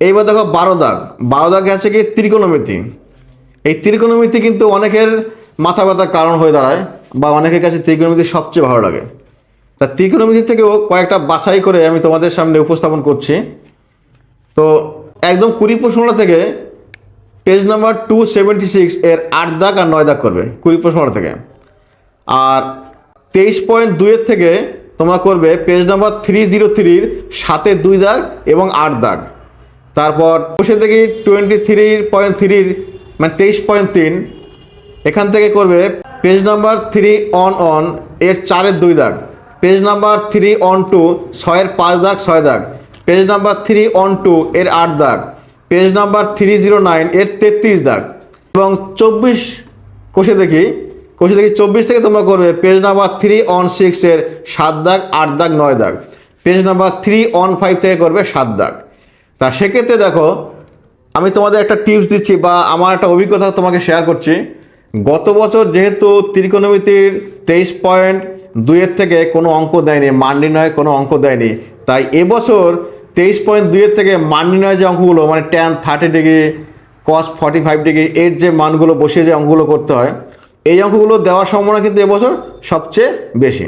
এইবার দেখো বারো দাগ। বারো দাগে আছে কি? ত্রিকোণমিতি। এই ত্রিকোণমিতি কিন্তু অনেকের মাথা ব্যথার কারণ হয়ে দাঁড়ায় বা অনেকের কাছে ত্রিকোণমিতি সবচেয়ে ভালো লাগে। তা ত্রিকোণমিতি থেকেও কয়েকটা বাছাই করে আমি তোমাদের সামনে উপস্থাপন করছি। তো একদম কুড়ি প্রশ্নটা থেকে page number two seventy six এর আট দাগ আর নয় দাগ করবে, কুড়ি প্রশ্নটা থেকে। আর তেইশ পয়েন্ট দুইয়ের থেকে তোমরা করবে পেজ নাম্বার থ্রি জিরো থ্রির সাতে দুই দাগ এবং আট দাগ। তারপর বসে দেখি টোয়েন্টি থ্রি পয়েন্ট থ্রির মানে তেইশ পয়েন্ট তিন। এখান থেকে করবে page number three one one এর চারের দুই দাগ। Page number three one two ছয়ের পাঁচ দাগ, ছয় দাগ। Page number three one two এর আট দাগ। Page number three zero nine এর তেত্রিশ দাগ। এবং চব্বিশ কোষে দেখি কোষে দেখি চব্বিশ থেকে তোমরা করবে page number three one six এর সাত দাগ, আট দাগ, নয় দাগ। Page number three one five থেকে করবে সাত দাগ। তা সেক্ষেত্রে দেখো, আমি তোমাদের একটা টিপস দিচ্ছি বা আমার একটা অভিজ্ঞতা তোমাকে শেয়ার করছি। গত বছর যেহেতু ত্রিকোণমিতির তেইশ পয়েন্ট দুইয়ের থেকে কোনো অঙ্ক দেয়নি, মান নির্ণয় কোনো অঙ্ক দেয়নি, তাই এবছর তেইশ পয়েন্ট দুইয়ের থেকে মান নির্ণয় যে অঙ্কগুলো মানে tan thirty degree cos forty five degree এর যে মানগুলো বসিয়ে যে অঙ্কগুলো করতে হয়, এই অঙ্কগুলো দেওয়ার সম্ভাবনা কিন্তু এবছর সবচেয়ে বেশি।